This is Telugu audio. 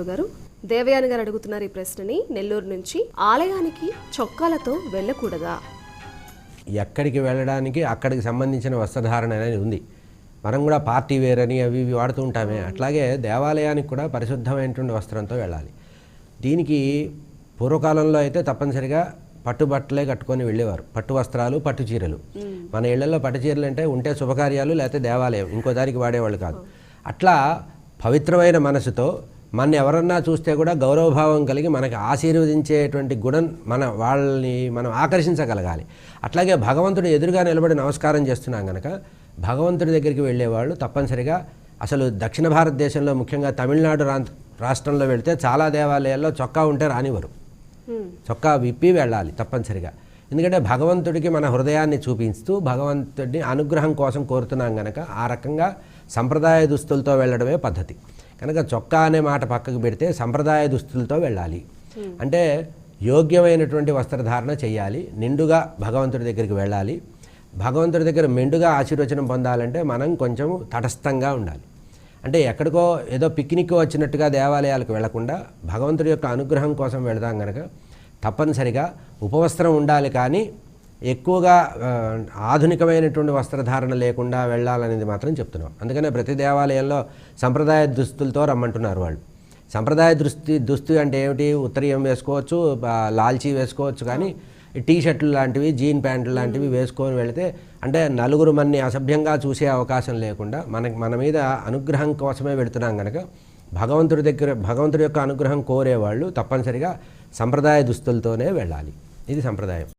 గారు. దేవయాని గారు అడుగుతున్నారు ఈ ప్రశ్నని. నెల్లూరు నుంచి ఆలయానికి చొక్కాలతో వెళ్ళకూడదా? ఎక్కడికి వెళ్ళడానికి అక్కడికి సంబంధించిన వస్త్రధారణ అనేది ఉంది. మనం కూడా పార్టీ వేర్ అని అవి ఇవి వాడుతూ ఉంటామే. అట్లాగే దేవాలయానికి కూడా పరిశుద్ధమైనటువంటి వస్త్రంతో వెళ్ళాలి. దీనికి పూర్వకాలంలో అయితే తప్పనిసరిగా పట్టు బట్టలే కట్టుకొని వెళ్ళేవారు. పట్టు వస్త్రాలు పట్టు చీరలు. మన ఇళ్ళలో పట్టు చీరలు అంటే ఉంటే శుభకార్యాలు లేకపోతే దేవాలయం. ఇంకో దానికి వాడేవాళ్ళు కాదు. అట్లా పవిత్రమైన మనసుతో మన ఎవరన్నా చూస్తే కూడా గౌరవభావం కలిగి మనకి ఆశీర్వదించేటువంటి గుణం మన వాళ్ళని మనం ఆకర్షించగలగాలి. అట్లాగే భగవంతుడు ఎదురుగా నిలబడి నమస్కారం చేస్తున్నాం కనుక భగవంతుడి దగ్గరికి వెళ్ళేవాళ్ళు తప్పనిసరిగా అసలు దక్షిణ భారతదేశంలో ముఖ్యంగా తమిళనాడు రాష్ట్రంలో వెళితే చాలా దేవాలయాల్లో చొక్కా ఉంటే రానివ్వరు. చొక్కా విప్పి వెళ్ళాలి తప్పనిసరిగా. ఎందుకంటే భగవంతుడికి మన హృదయాన్ని చూపిస్తూ భగవంతుడిని అనుగ్రహం కోసం కోరుతున్నాం కనుక ఆ రకంగా సంప్రదాయ దుస్తులతో వెళ్ళడమే పద్ధతి. కనుక చొక్కా అనే మాట పక్కకు పెడితే సంప్రదాయ దుస్తులతో వెళ్ళాలి. అంటే యోగ్యమైనటువంటి వస్త్రధారణ చేయాలి నిండుగా భగవంతుడి దగ్గరికి వెళ్ళాలి. భగవంతుడి దగ్గర మెండుగా ఆశీర్వచనం పొందాలంటే మనం కొంచెం తటస్థంగా ఉండాలి. అంటే ఎక్కడికో ఏదో పిక్నిక్ వచ్చినట్టుగా దేవాలయాలకు వెళ్ళకుండా భగవంతుడి యొక్క అనుగ్రహం కోసం వెళదాం కనుక తప్పనిసరిగా ఉపవస్త్రం ఉండాలి కానీ ఎక్కువగా ఆధునికమైనటువంటి వస్త్రధారణ లేకుండా వెళ్ళాలనేది మాత్రం చెప్తున్నాం. అందుకనే ప్రతి దేవాలయంలో సంప్రదాయ దుస్తులతో రమ్మంటున్నారు వాళ్ళు. సంప్రదాయ దృష్టి దుస్తు అంటే ఏమిటి? ఉత్తరీయం వేసుకోవచ్చు లాల్చీ వేసుకోవచ్చు కానీ టీ షర్ట్లు లాంటివి జీన్ ప్యాంట్లు లాంటివి వేసుకొని వెళితే అంటే నలుగురు మన్ని అసభ్యంగా చూసే అవకాశం లేకుండా మనకి మన మీద అనుగ్రహం కోసమే వెళుతున్నాం కనుక భగవంతుడి దగ్గర భగవంతుడి యొక్క అనుగ్రహం కోరేవాళ్ళు తప్పనిసరిగా సంప్రదాయ దుస్తులతోనే వెళ్ళాలి. ఇది సంప్రదాయం.